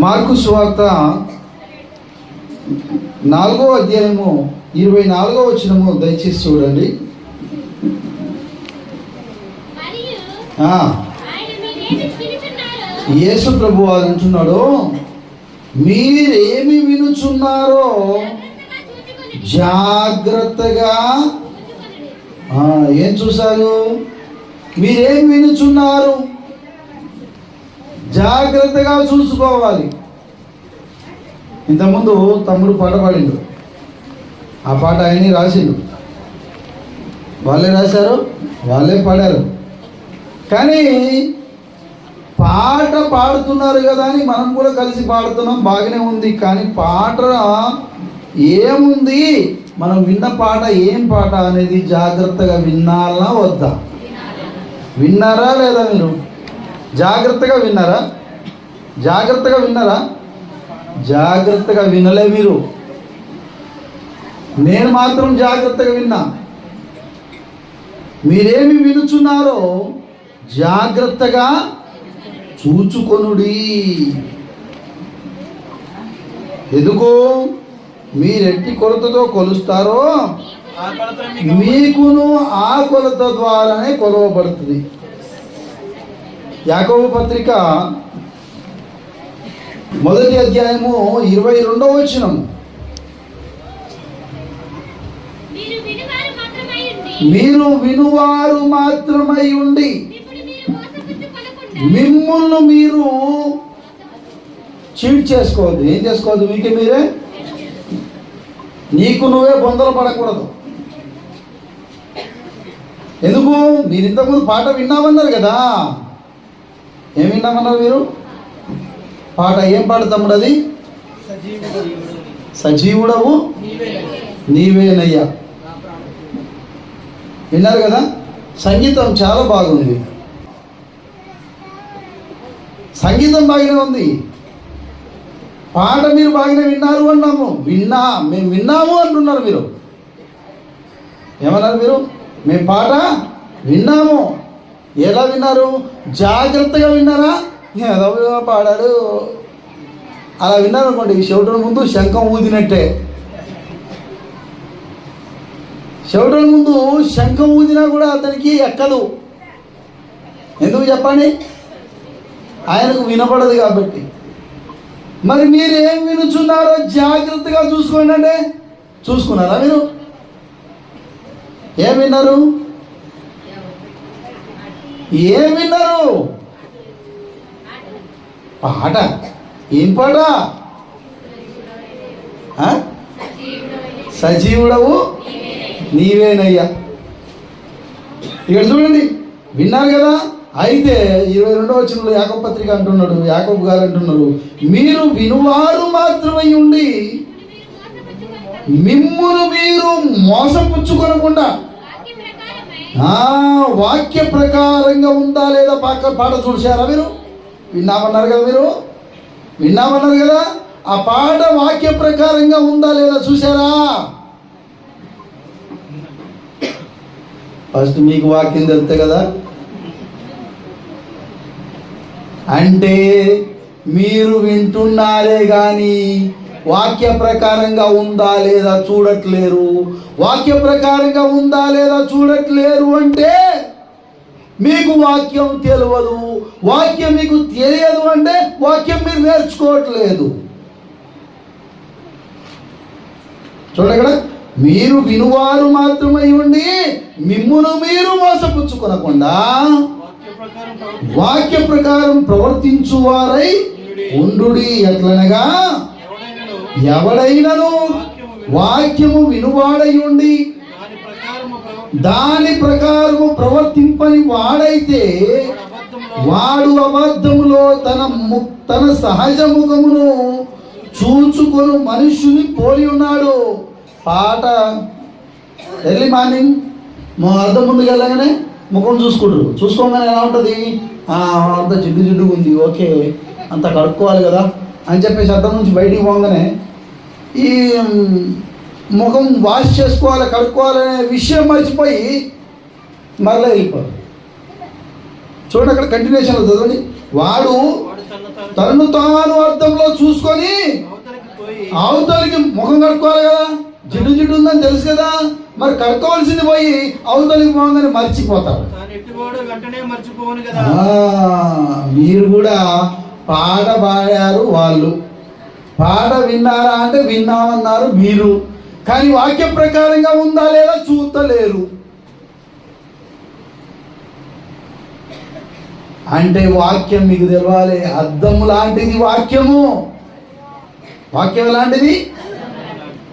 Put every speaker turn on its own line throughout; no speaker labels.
Mark సువార్త నాలుగో అధ్యాయము ఇరవై నాలుగో వచ్చినము దయచేసి చూడండి. యేసు ప్రభు వారు అంటున్నాడు మీరేమి వినుచున్నారో
జాగ్రత్తగా
ఏం చూశారు? మీరేం వినుచున్నారు? జాగ్రత్తగా చూసుకోవాలి. ఇంతకుముందు తమ్ముడు పాట పాడిండు. ఆ పాట ఆయనే రాసిండు. వాళ్ళే రాశారు వాళ్ళే పాడారు. కానీ పాట పాడుతున్నారు కదా అని మనం కూడా కలిసి పాడుతున్నాం బాగానే ఉంది. కానీ పాట ఏముంది? మనం విన్న పాట ఏం పాట అనేది జాగ్రత్తగా విన్నాలా వద్దా? విన్నారా లేదా మీరు? జాగ్రత్తగా విన్నారా? జాగ్రత్తగా విన్నారా? జాగ్రత్తగా వినలే మీరు. నేను మాత్రం జాగ్రత్తగా విన్నా. మీరేమి వినుచున్నారో జాగ్రత్తగా చూచుకొనుడి. ఎందుకు? మీరెట్టి కొలతతో కొలుస్తారో? మీకును ఆ కొలత ద్వారానే కొలవబడుతుంది. యాకోబు పత్రిక మొదటి అధ్యాయము ఇరవై రెండవ వచనం.
మీరు వినివారు మాత్రమై ఉండి.
మిమ్ములను మీరు చీట్ చేసుకోవద్దు. ఏం చేసుకోవద్దు మీకే మీరే? నీకు నువ్వే బొందలు పడకూడదు. ఎందుకు? మీరు ఇంతకుముందు పాట విన్నామన్నారు కదా. ఏం విన్నామన్నారు మీరు? పాట ఏం పాట తమ్ముడు అది సజీవుడవు నీవేనయ్యా. విన్నారు కదా? సంగీతం చాలా బాగుంది. సంగీతం బాగానే ఉంది. పాట మీరు బాగానే విన్నారు అన్నాము. విన్నా మేము విన్నాము అంటున్నారు మీరు. ఏమన్నారు మీరు? మేము పాట విన్నాము. ఎలా విన్నారు? జాగ్రత్తగా విన్నారా? ఏదో పాడాడు. అలా విన్నారు అనుకోండి చెవిటల ముందు శంఖం ఊదినట్టే. చెవిటల ముందు శంఖం ఊదినా కూడా అతనికి ఎక్కదు. ఎందుకు చెప్పండి? ఆయనకు వినపడదు కాబట్టి. మరి మీరు ఏం వినుచున్నారో జాగ్రత్తగా చూసుకోండి అంటే చూసుకున్నారా మీరు? ఏం విన్నారు? ఏం విన్నారు పాట? ఏం పాట? సజీవుడవు నీవేనయ్యా. ఇక్కడ చూడండి విన్నారు కదా? అయితే ఇరవై రెండవ వచనంలో యాకబ్ పత్రిక అంటున్నాడు యాకబ్ గారు అంటున్నారు మీరు వినువారు మాత్రమై ఉండి మిమ్మును మీరు మోసపుచ్చుకొనకుండా
వాక్య
ప్రకారంగా ఉందా లేదా పాక పాట చూశారా మీరు? విన్నామన్నారు కదా మీరు? విన్నామన్నారు కదా? ఆ పాట వాక్య ప్రకారంగా ఉందా లేదా చూసారా ఫస్ట్ మీకు వాక్యం తెలుస్తే కదా? అంటే మీరు వింటున్నారే కానీ వాక్య ప్రకారంగా ఉందా లేదా చూడట్లేరు వాక్య ప్రకారంగా ఉందా లేదా చూడట్లేరు అంటే మీకు వాక్యం తెలియదు వాక్యం మీకు తెలియదు అంటే వాక్యం మీరు నేర్చుకోవట్లేదు చూడండి ఇక్కడ మీరు వినువారు మాత్రమై ఉండి మిమ్మును మీరు మోసపుచ్చుకొనకుండా
వాక్య ప్రకారం ప్రవర్తించు.
ప్రవర్తించువారై ఉండుడి ఎట్లనగా
ఎవడైనను
వాక్యము వినువాడై ఉండి
దాని ప్రకారము
ప్రవర్తింపని వాడైతే
వాడు అబద్ధములో
తన తన సహజ ముఖమును చూచుకొని మనుషుని పోలి ఉన్నాడు. పాట ఎర్లీ మార్నింగ్. మా అర్థం ముందుకు వెళ్ళగానే ముఖం చూసుకుంటారు. చూసుకోగానే ఎలా ఉంటుంది? "ఆ, అంత జిడ్డు జిడ్డుగా ఉంది. ఓకే అంత కడుక్కోవాలి కదా అని చెప్పేసి అర్థం నుంచి బయటికి పోగానే ఈ ముఖం వాష్ చేసుకోవాలి కడుక్కోవాలనే విషయం మర్చిపోయి మరలా వెళ్ళిపోరు చూడండి అక్కడ కంటిన్యూషన్ చదవండి. వాడు
తను తాను
అర్థంలో చూసుకొని
అవతలకి
ముఖం కడుక్కోవాలి కదా. జిడ్డు జిడ్డు ఉందని తెలుసు కదా. మరి కడుక్కోవాల్సింది పోయి అవతలికి
కదా.
ఆ, మీరు కూడా పాట పాడారు వాళ్ళు. పాట విన్నారా అంటే విన్నామన్నారు మీరు. కానీ వాక్య ప్రకారంగా ఉందా లేదా చూస్తలేరు. అంటే వాక్యం మీకు తెలవాలి. అద్దము లాంటిది వాక్యము. వాక్యం ఎలాంటిది?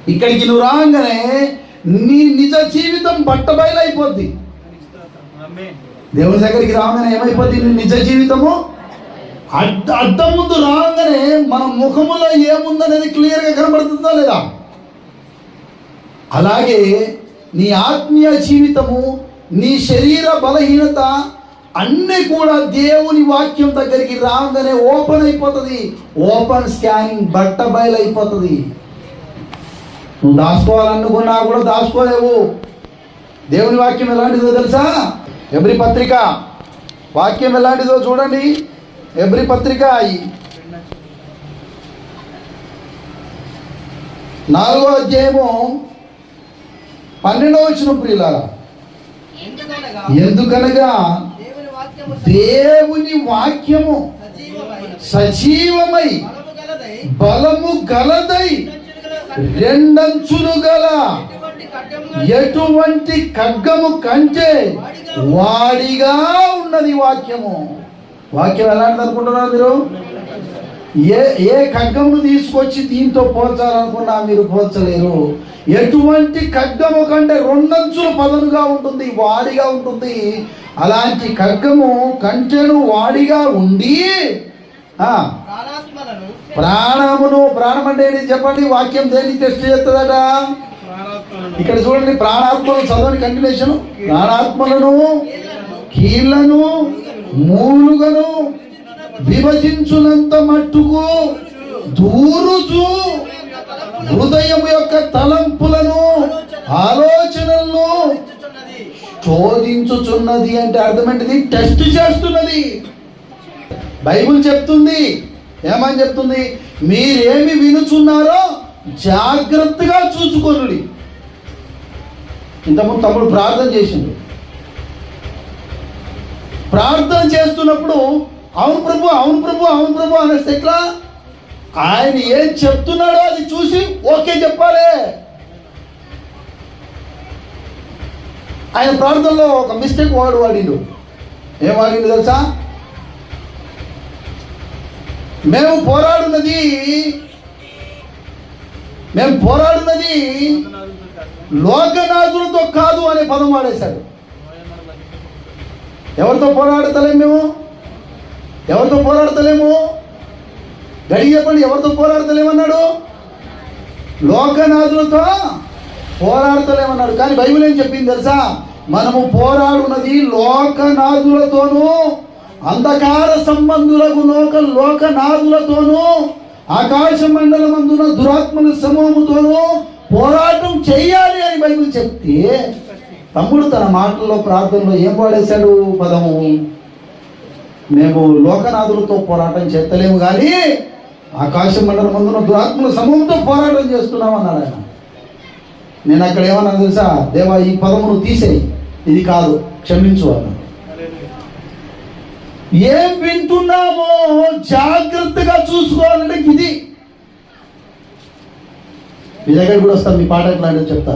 ఇక్కడికి నువ్వు రాగానే నీ నిజ జీవితం బట్టబయలైపోద్ది. దేవుని దగ్గరికి రాగానే ఏమైపోద్ది? నీ నిజ జీవితము అద్దం ముందు రాగానే మన ముఖములో ఏముందనేది క్లియర్గా కనబడుతుందా లేదా? అలాగే నీ ఆత్మీయ జీవితము నీ శరీర బలహీనత అన్నీ కూడా దేవుని వాక్యం దగ్గరికి రాగానే ఓపెన్ అయిపోతుంది. ఓపెన్ స్కానింగ్ బట్ట బయలైపోతుంది. నువ్వు దాచుకోవాలనుకున్నా కూడా దాచుకోలేవు. దేవుని వాక్యం ఎలాంటిదో తెలుసా? ఎవరి పత్రిక వాక్యం ఎలాంటిదో చూడండి. ఎబ్రి పత్రిక ఈ నాలుగో అధ్యాయము పన్నెండవ వచ్చిన ప్రియులారా.
ఎందుకనగా దేవుని వాక్యము సజీవమై బలము గలదై
రెండంచులు గల
ఎటువంటి ఖడ్గము
కంటే వాడిగా ఉన్నది వాక్యము. వాక్యం ఎలాంటిది అనుకుంటున్నారు మీరు? ఏ ఏ ఖడ్గమును తీసుకొచ్చి దీంతో పోల్చాలనుకున్నా మీరు పోల్చలేరు. ఎటువంటి ఖడ్గము కంటే రెండంచులు పదనుగా ఉంటుంది వాడిగా ఉంటుంది. అలాంటి ఖడ్గము కంటెను వాడిగా ఉండి ప్రాణమును ప్రాణం అంటే చెప్పండి? వాక్యం దేన్ని టెస్ట్ చేస్తుందట? ఇక్కడ చూడండి ప్రాణాత్మలు చదవని కంటిన్యూషన్ ప్రాణాత్మలను కీళ్ళను మూలుగను విభజించునంత మట్టుకు దూరుచు హృదయం యొక్క తలంపులను ఆలోచనలను చోదించుచున్నది అంటే అర్థమేంటిది టెస్ట్ చేస్తున్నది. బైబిల్ చెప్తుంది. ఏమని చెప్తుంది? మీరేమి వినుచున్నారో జాగ్రత్తగా చూసుకోండి. ఇంతకుముందు తమ్ముడు ప్రార్థన చేసిండు. ప్రార్థన చేస్తున్నప్పుడు అవును ప్రభు అవును ప్రభు అవును ప్రభు అనే ఎట్లా ఆయన ఏం చెప్తున్నాడో అది చూసి ఓకే చెప్పాలి. ఆయన ప్రార్థనలో ఒక మిస్టేక్ వాడు వాడిండు. ఏం వాడిండు తెలుసా? మేము పోరాడున్నది మేము పోరాడున్నది లోకనాథులతో కాదు అనే పదం వాడేశాడు. ఎవరితో పోరాడతలేము మేము? ఎవరితో పోరాడతలేము? గడిగి ఎవరితో పోరాడతలేమన్నాడు? లోకనాథులతో పోరాడతలేమన్నాడు. కానీ బైబిల్ ఏం చెప్పింది తెలుసా? మనము పోరాడున్నది లోకనాథులతోనూ అంధకార సంబంధులకు లోక లోకనాథులతోనూ ఆకాశ మండలమందున దురాత్మల సమూహముతోనూ పోరాటం చెయ్యాలి అని బైబిల్ చెప్తే తమ్ముడు తన మాటల్లో ప్రార్థనలో ఏం వాడేశాడు పదము? మేము లోకనాథులతో పోరాటం చేస్తలేము కానీ ఆకాశ మండలం ముందున దురాత్మల సమూహంతో పోరాటం చేస్తున్నాం అన్నాడు ఆయన. నేను అక్కడ ఏమన్నా తెలుసా? దేవా ఈ పదమును తీసేయి. ఇది కాదు క్షమించు అన్న ఏం వింటున్నామో జాగ్రత్తగా చూసుకోవాలంటే ఇది. మీ దగ్గర కూడా వస్తాను మీ పాట ఎట్లా అంటే చెప్తా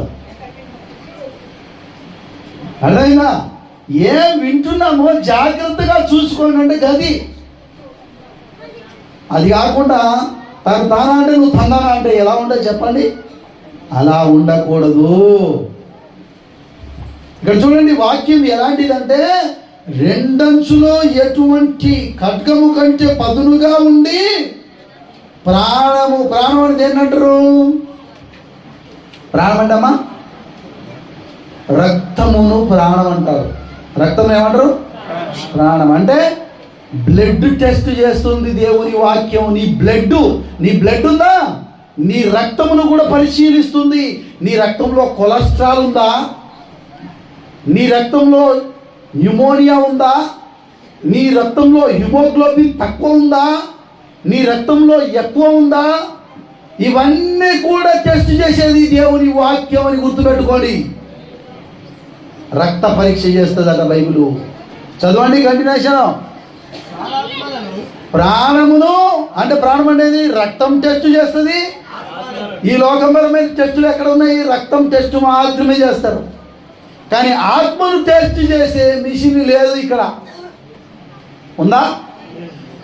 అర్థమైందా ఏం వింటున్నామో జాగ్రత్తగా చూసుకోండి అంటే గది. అది కాకుండా తను తానా అంటే నువ్వు తన్నానా అంటే ఎలా ఉండదు చెప్పండి. అలా ఉండకూడదు. ఇక్కడ చూడండి వాక్యం ఎలాంటిదంటే రెండంచులో ఎటువంటి ఖడ్గము కంటే పదునుగా ఉండి ప్రాణము ప్రాణం అంటే ఏంటంటారు? ప్రాణం అంటమ్మా రక్తమును ప్రాణం అంటారు. రక్తం ఏమంటారు? ప్రాణం. అంటే బ్లడ్ టెస్ట్ చేస్తుంది దేవుని వాక్యం. నీ బ్లడ్ నీ బ్లడ్ ఉందా? నీ రక్తమును కూడా పరిశీలిస్తుంది. నీ రక్తంలో కొలెస్ట్రాల్ ఉందా? నీ రక్తంలో న్యూమోనియా ఉందా? నీ రక్తంలో హిమోగ్లోబిన్ తక్కువ ఉందా? నీ రక్తంలో ఎక్కువ ఉందా? ఇవన్నీ కూడా టెస్ట్ చేసేది దేవుని వాక్యం అని గుర్తుపెట్టుకోండి. రక్త పరీక్ష చేస్తుందట బైబిలు. చదవండి కంటిన్యూషన్ ప్రాణమును అంటే ప్రాణం అనేది రక్తం టెస్ట్ చేస్తుంది. ఈ లోకపరమైన టెస్టులు ఎక్కడ ఉన్నాయి? రక్తం టెస్ట్ మాత్రమే చేస్తారు. కానీ ఆత్మను టెస్ట్ చేసే మిషన్ లేదు ఇక్కడ. ఉందా?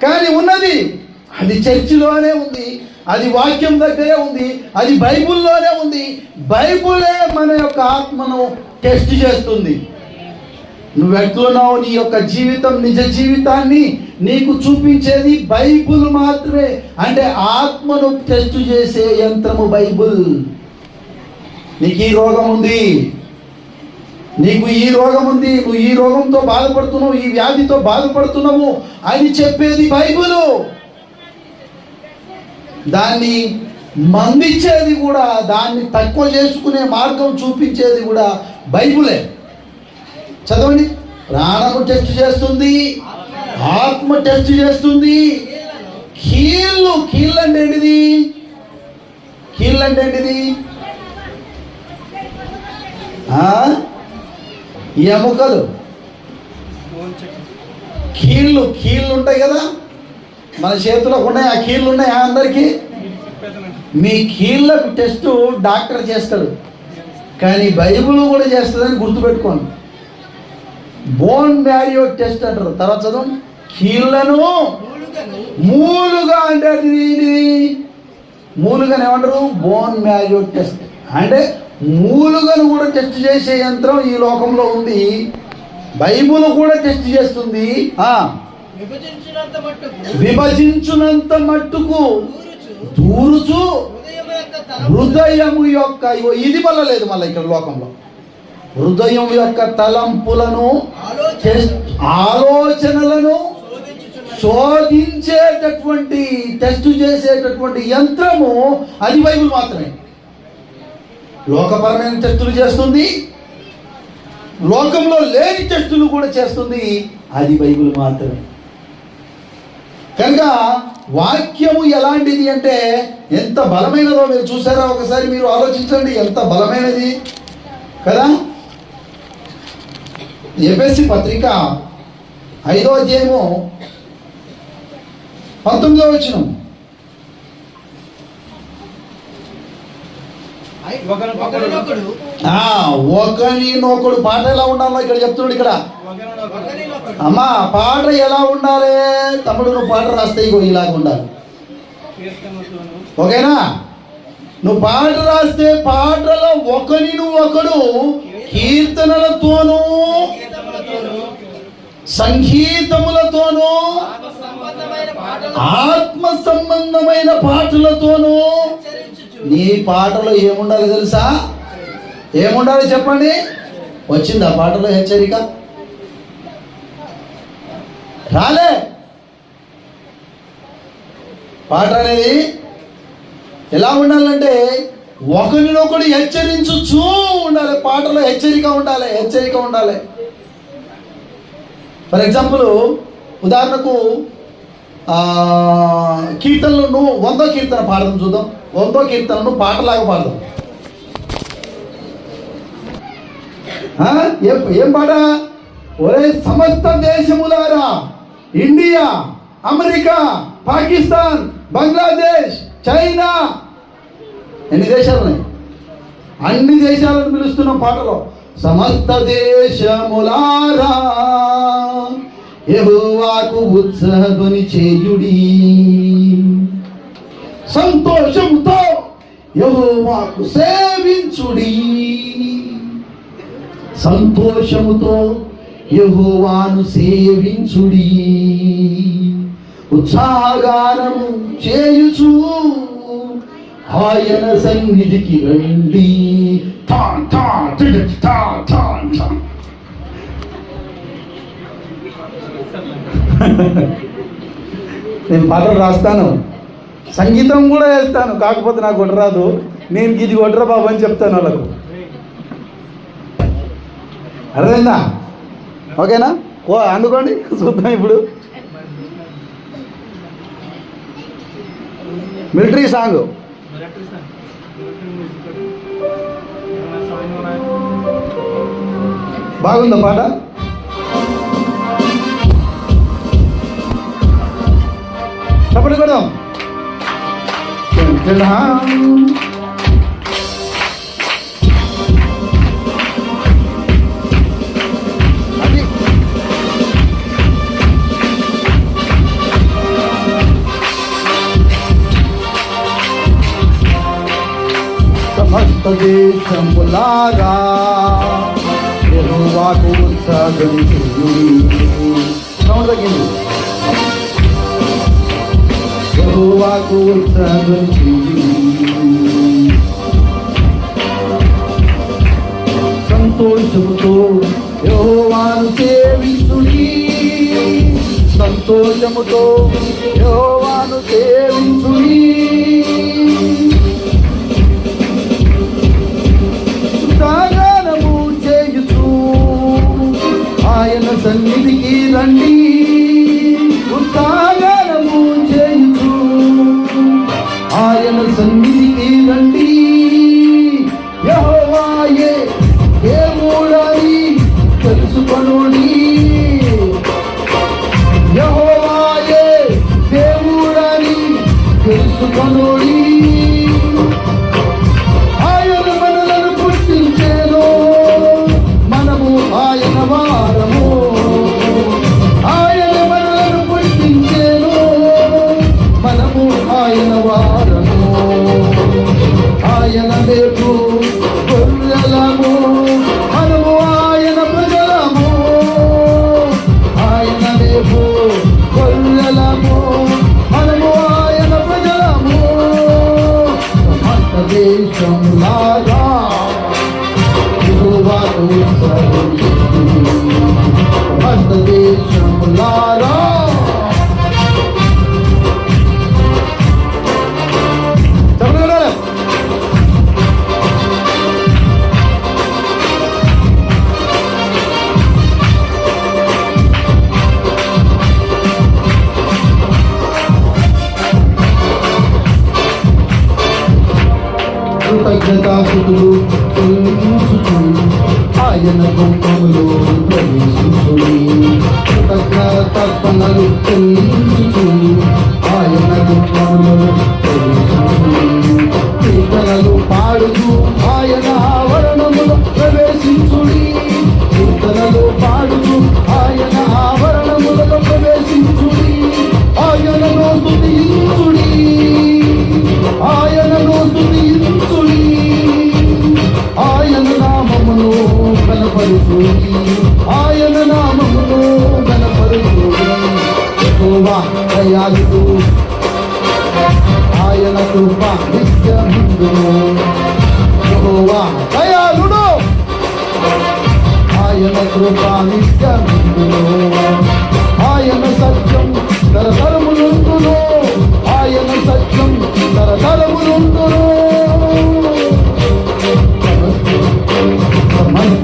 కానీ ఉన్నది. అది చర్చిలోనే ఉంది. అది వాక్యం దగ్గరే ఉంది. అది బైబిల్లోనే ఉంది. బైబిలే మన యొక్క ఆత్మను టెస్ట్ చేస్తుంది. నువ్వు ఎట్లున్నావు నీ యొక్క జీవితం నిజ జీవితాన్ని నీకు చూపించేది బైబుల్ మాత్రమే. అంటే ఆత్మను టెస్ట్ చేసే యంత్రము బైబుల్. నీకు ఈ రోగం ఉంది. నీకు ఈ రోగం ఉంది. నువ్వు ఈ రోగంతో బాధపడుతున్నావు ఈ వ్యాధితో బాధపడుతున్నావు అని చెప్పేది బైబుల్. దాన్ని మందించేది కూడా దాన్ని తక్కువ చేసుకునే మార్గం చూపించేది కూడా బైబులే. చదవండి. ప్రాణము టెస్ట్ చేస్తుంది. ఆత్మ టెస్ట్ చేస్తుంది. కీళ్ళు కీళ్ళు అంటే ఏంటిది? కీళ్ళు అంటే ఏంటిది? ఎముకలు కీళ్ళు కీళ్ళు ఉంటాయి కదా. మన చేతిలో ఉన్నాయి. ఆ కీళ్ళు ఉన్నాయి అందరికీ. మీ కీళ్ళకు టెస్ట్ డాక్టర్ చేస్తాడు. కానీ బైబిల్ కూడా చేస్తుందని గుర్తుపెట్టుకోండి. బోన్ మ్యారియో టెస్ట్ అంటారు. తర్వాత చదవండి కీళ్ళను మూలుగా అంటే మూలుగాని ఏమంటారు? బోన్ మ్యారియో టెస్ట్ అంటే మూలుగను కూడా టెస్ట్ చేసే యంత్రం ఈ లోకంలో ఉంది. బైబిల్ కూడా టెస్ట్ చేస్తుంది. ఆ,
విభజించినంత మట్టుకు
విభజించునంత మట్టుకు
దూరుచు
హృదయము యొక్క ఇది వల్ల లేదు మళ్ళీ ఇక్కడ లోకంలో. హృదయం యొక్క తలంపులను ఆలోచనలను శోధించేటటువంటి టెస్ట్ చేసేటటువంటి యంత్రము అది బైబిల్ మాత్రమే. లోకపరమైన టెస్టులు చేస్తుంది. లోకంలో లేని టెస్టులు కూడా చేస్తుంది. అది బైబిల్ మాత్రమే. కనుక వాక్యము ఎలాంటిది అంటే ఎంత బలమైనదో మీరు చూసారా? ఒకసారి మీరు ఆలోచించండి ఎంత బలమైనది? కదా? ఎపిఎస్సి పత్రిక ఐదో అధ్యాయము పంతొమ్మిదో వచ్చిన
ఒకరినొకడు.
పాట ఎలా ఉండాలో ఇక్కడ చెప్తున్నాడు ఇక్కడ. అమ్మా పాట ఎలా ఉండాలి? తమ్ముడు నువ్వు పాట రాస్తే ఇగో ఇలాగ ఉండాలి. ఓకేనా? నువ్వు పాట రాస్తే పాటలో ఒకని నువ్వు ఒకడు కీర్తనలతోనూ
గీతములతోను
సంగీతములతోనూ
ఆత్మ సంబంధమైన
పాటలతోనూ నీ పాటలో ఏముండాలి తెలుసా? ఏముండాలి చెప్పండి? వచ్చింది ఆ పాటలో హెచ్చరిక? రాలే! పాట అనేది ఎలా ఉండాలంటే ఒకరినొకడు హెచ్చరించు ఉండాలి. పాటలో హెచ్చరిక ఉండాలి హెచ్చరిక ఉండాలి. ఫర్ ఎగ్జాంపుల్ ఉదాహరణకు కీర్తనలను వందో కీర్తన పాడదాం చూద్దాం. వందో కీర్తనను పాటలాగా పాడదాం. ఏం ఏం పాట? ఒరే సమస్త దేశములారా India America Pakistan Bangladesh China ఎన్ని దేశాలు ఉన్నాయి? అన్ని దేశాలను పిలుస్తున్నాం పాటలో. సమస్త దేశములారా. యహోవాకు ఉత్సాహధ్వని చేయుడి. సంతోషంతో యహోవాకు సేవించుడి. సంతోషముతో యహోవాను సేవించుడి. ఉత్సాహగానము చేయుచు ఆయన సన్నిధికి రండి. ఠా, ఠా, టిడి, ఠా, ఠా, నేను పాటలు రాస్తాను. సంగీతం కూడా వేస్తాను. కాకపోతే నాకు కొట్టరాదు నేను ఇది కొట్టరా బాబు అని చెప్తాను వాళ్ళకు. అర్థమైందా? ఓకేనా? ఓ అందుకోండి. చూద్దాం ఇప్పుడు. Military song. బాగుందా పాట? చెప్పండి కూడా అది సమస్త దేశములారా యెహోవాకు ఉత్సాహించుడి. Sound Estou aguentando tudo. ఆయన వారము ఆయన మేపు I'm coming along.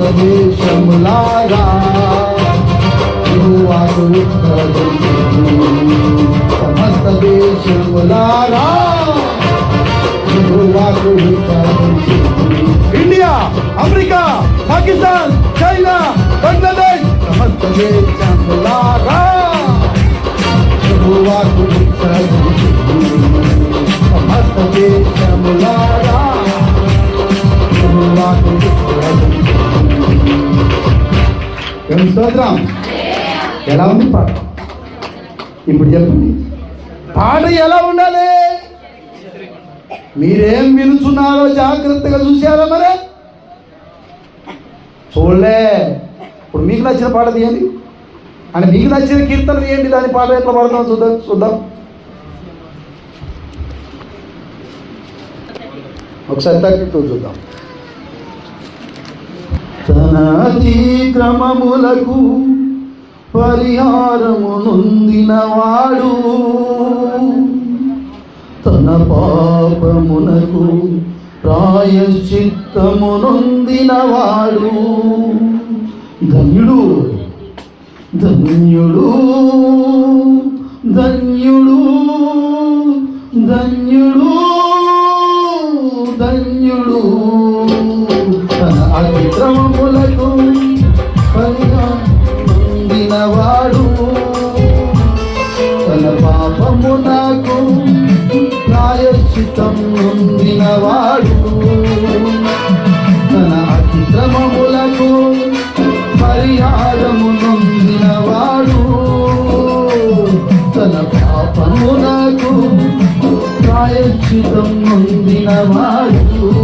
సమస్త సమస్త దేశములారా India America Pakistan China Bangladesh సమస్త దేశములారా సమస్త దేశములారా ఏం స్తోత్రం ఎలా ఉంది పాట? ఇప్పుడు చెప్పండి. పాట ఎలా ఉండాలి? మీరేం వినుచున్నారో జాగ్రత్తగా చూసారా మరి? చూడలే. ఇప్పుడు మీకు నచ్చిన పాట తీయండి. అని మీకు నచ్చిన కీర్తన తీయండి. దాని పాట ఎట్లా పాడతాం చూద్దాం చూద్దాం. ఒకసారి తగ్గిట్టు చూద్దాం. అతిక్రమములకు పరిహారము నొందినవాడు తన పాపమునకు ప్రాయశ్చిత్తము నొందినవాడు ధన్యుడు ధన్యుడు ధన్యుడు ధన్యుడు ధన్యుడు. తన అతిక్రమము వాడు తన అతిక్రమములకు పరిహారము నొందినవాడు. తన పాపమునకు ప్రాయశ్చితం నొందినవాడు.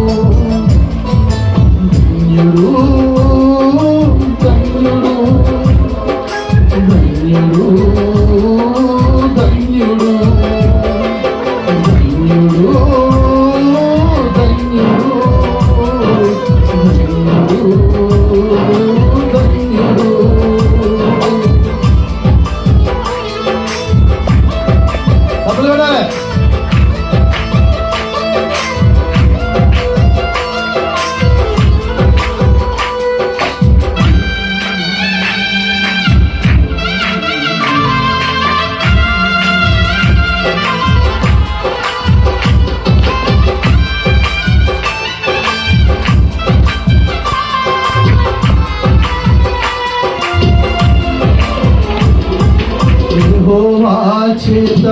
చేత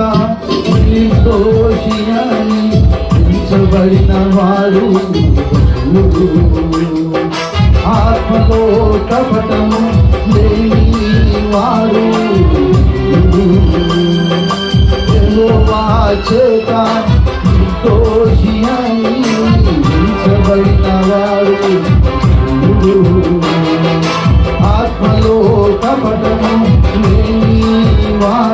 నిర్దోషించబడిన వారు ఆత్మలో కపటము లేని వారు. చేత నిర్దోషి అయించబడిన వారు. ఆత్మలో కపటము లేని వారు.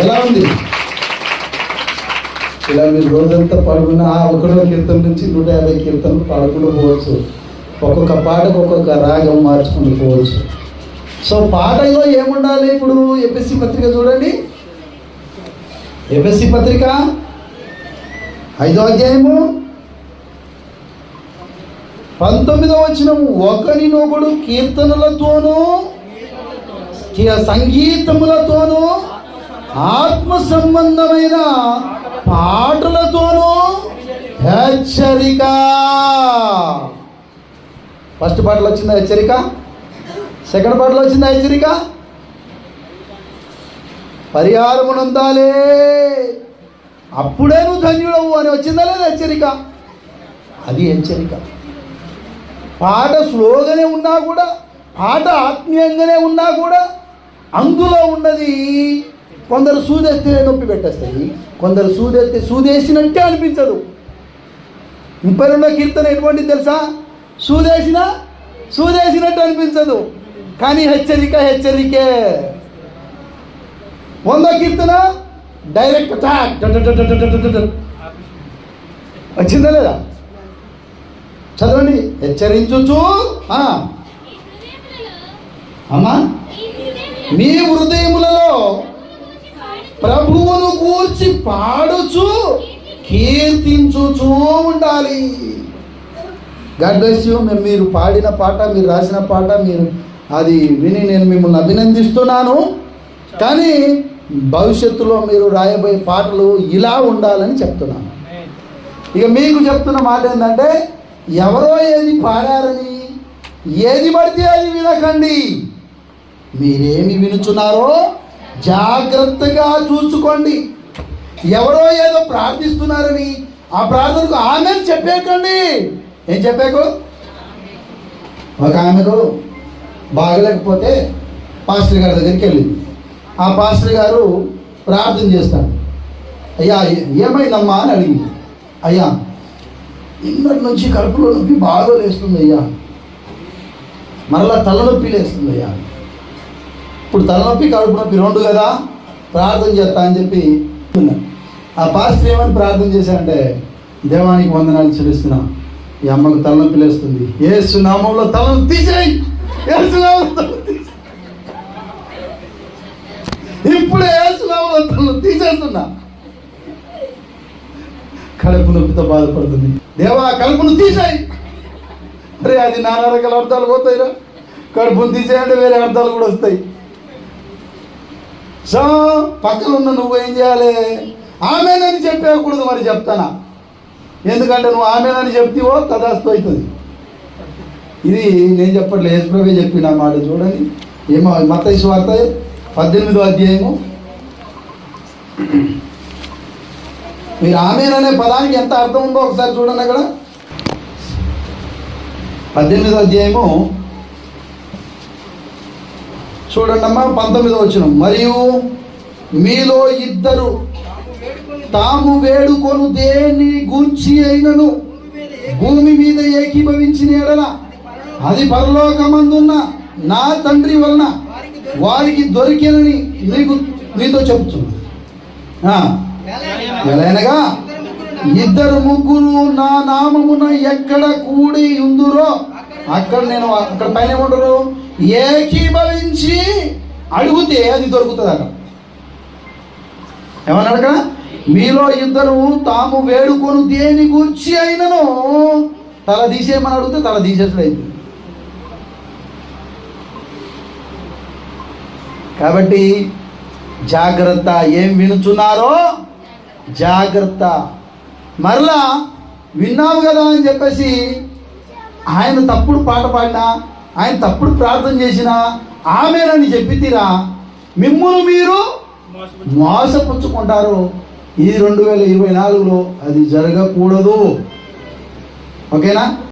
ఎలా ఉంది? ఇలా మీరు రోజంతా పాడుకున్న ఆ ఒకటో కీర్తన నుంచి నూట యాభై కీర్తనలు పాడుకుంటూ పోవచ్చు. ఒక్కొక్క పాటకు ఒక్కొక్క రాగం మార్చుకుంటూ పోవచ్చు. సో పాటలో ఏముండాలి ఇప్పుడు? ఎపిఎస్సి పత్రిక చూడండి. ఎపిఎస్సి పత్రిక ఐదో అధ్యాయము పంతొమ్మిదో వచ్చిన ఒకరినొకడు కీర్తనలతోనూ సంగీతములతోనూ ఆత్మ సంబంధమైన పాటలతోనూ హెచ్చరిక. ఫస్ట్ పాటలు వచ్చిందా హెచ్చరిక? సెకండ్ పాటలు వచ్చిందా హెచ్చరిక? పరిహారమునందాలే. అప్పుడే నువ్వు ధన్యుడవు అని వచ్చిందా లేదా హెచ్చరిక? అది హెచ్చరిక. పాట స్లోగానే ఉన్నా కూడా పాట ఆత్మీయంగానే ఉన్నా కూడా అందులో ఉన్నది కొందరు సూదేస్తే నొప్పి పెట్టేస్తాయి. కొందరు సూదేస్తే సూదేసినట్టే అనిపించదు. ఇంపరున్న కీర్తన ఎటువంటిది తెలుసా? సూదేసిన సూదేసినట్టు అనిపించదు. కానీ హెచ్చరిక హెచ్చరికే. వంద కీర్తన డైరెక్ట్ అటాక్. వచ్చిందా లేదా? చదవండి.
హెచ్చరించు
అమ్మా మీ హృదయములలో
ప్రభువును గూర్చి పాడుచు
కూర్చి పాడుచు కీర్తించుచూ ఉండాలి. గాడ్ బ్లెస్ యూ మేము మీరు పాడిన పాట మీరు రాసిన పాట మీరు అది విని నేను మిమ్మల్ని అభినందిస్తున్నాను. కానీ భవిష్యత్తులో మీరు రాయబోయే పాటలు ఇలా ఉండాలని చెప్తున్నాను. ఇక మీకు చెప్తున్న మాట ఏంటంటే ఎవరో ఏది పాడారని ఏది పడితే అది వినకండి. మీరేమి వినుచున్నారో జాగ్రత్తగా చూసుకోండి. ఎవరో ఏదో ప్రార్థిస్తున్నారని ఆ ప్రార్థనకు ఆమె చెప్పేకండి ఏం చెప్పాకు? ఒక ఆమెకు బాగలేకపోతే పాస్టర్ గారి దగ్గరికి వెళ్ళింది ఆ పాస్టర్ గారు ప్రార్థన చేస్తాడు అయ్యా ఏమైందమ్మా అని అడిగింది అయ్యా ఇన్నటి నుంచి కడుపులో నొప్పి బాగా లేస్తుంది అయ్యా మరలా తలనొప్పి లేస్తుంది అయ్యా ఇప్పుడు తలనొప్పి కడుపు నొప్పి రెండు కదా? ప్రార్థన చేస్తా అని చెప్పి ఆ పాస్టర్ ఏమని ప్రార్థన చేశాడంటే దేవానికి వందనాలు చెల్లిస్తున్నా. ఈ అమ్మకు తలనొప్పి లేస్తుంది. ఏ సునామంలో తలను తీసేయి! ఏ ఇప్పుడు ఏ సునామంలో తలను తీసేస్తున్నా. కడుపు నొప్పితో బాధపడుతుంది. దేవా కడుపును తీసేయి! అరే అది నానా రకాల అర్థాలు పోతాయిరా. కడుపును తీసేయంటే వేరే అర్థాలు కూడా వస్తాయి. సో పక్కన ఉన్న నువ్వు ఏం చేయాలి? ఆమెనని చెప్పేయకూడదు మరి చెప్తానా? ఎందుకంటే నువ్వు ఆమెనని చెప్తివో తదాస్తు అవుతుంది. ఇది నేను చెప్పట్లే యేసుప్రభే చెప్పిన మాట చూడండి. ఏమో మత వార్త పద్దెనిమిదో అధ్యాయము. మీరు ఆమెననే పదానికి ఎంత అర్థం ఉందో ఒకసారి చూడండి అక్కడ. పద్దెనిమిదో అధ్యాయము చూడండి అమ్మా పంతొమ్మిదో వచ్చిన మరియు మీలో ఇద్దరు తాము వేడుకొను దేని గూర్చి అయినను? భూమి మీద ఏకీభవించిన ఎడల అది పరలోకమందున్న నా తండ్రి వలన వారికి దొరికేనని మీకు మీతో చెప్తున్నా ఆ, ఎలాగనగా ఇద్దరు ముగ్గురు నా నామమున ఎక్కడ కూడి ఉందురో అక్కడ నేను అక్కడ పైన ఉండరు ఏకీభవించి అడిగితే అది దొరుకుతుంది అక్కడ ఏమన్నా అక్కడ మీలో ఇద్దరు తాము వేడుకొని దేని గురించి అయినను తల తీసేయమని అడిగితే తల తీసేసలేదు. కాబట్టి జాగ్రత్త ఏం వినుచున్నారో? జాగ్రత్త. మరలా విన్నావు కదా అని చెప్పేసి ఆయన తప్పుడు పాట పాడినా? ఆయన తప్పుడు ప్రార్థన చేసినా ఆమెనని చెప్పితీరా మిమ్మల్ని మీరు మోసపుచ్చుకుంటారు. ఈ రెండు వేల ఇరవై నాలుగులో అది జరగకూడదు. ఓకేనా?